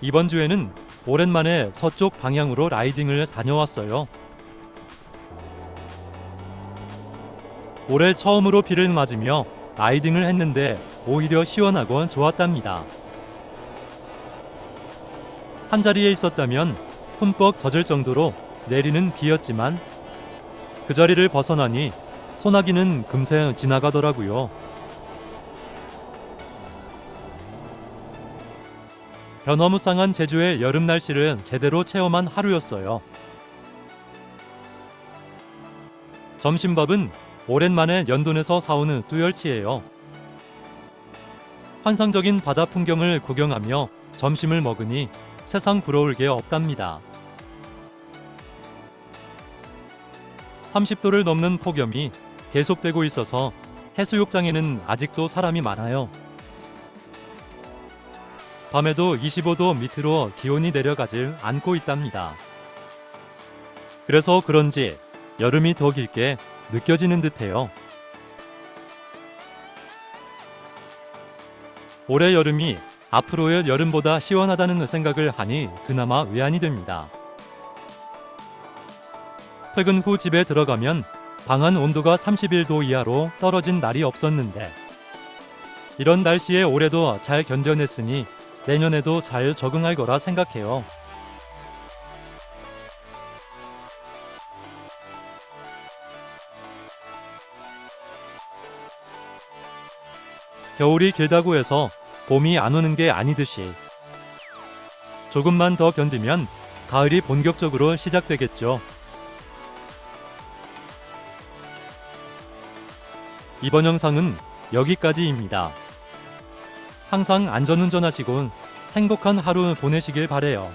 이번 주에는 오랜만에 서쪽 방향으로 라이딩을 다녀왔어요. 올해 처음으로 비를 맞으며 라이딩을 했는데 오히려 시원하고 좋았답니다. 한 자리에 있었다면 흠뻑 젖을 정도로 내리는 비였지만 그 자리를 벗어나니 소나기는 금세 지나가더라고요. 변화무쌍한 제주의 여름 날씨를 제대로 체험한 하루였어요. 점심밥은 오랜만에 연돈에서 사오는 뚜열치예요. 환상적인 바다 풍경을 구경하며 점심을 먹으니 세상 부러울 게 없답니다. 30도를 넘는 폭염이 계속되고 있어서 해수욕장에는 아직도 사람이 많아요. 밤에도 25도 밑으로 기온이 내려가질 않고 있답니다. 그래서 그런지 여름이 더 길게 느껴지는 듯해요. 올해 여름이 앞으로의 여름보다 시원하다는 생각을 하니 그나마 외안이 됩니다. 퇴근 후 집에 들어가면 방 안 온도가 31도 이하로 떨어진 날이 없었는데 이런 날씨에 올해도 잘 견뎌냈으니 내년에도 잘 적응할 거라 생각해요. 겨울이 길다고 해서 봄이 안 오는 게 아니듯이 조금만 더 견디면 가을이 본격적으로 시작되겠죠. 이번 영상은 여기까지입니다. 항상 안전운전하시고 행복한 하루 보내시길 바래요.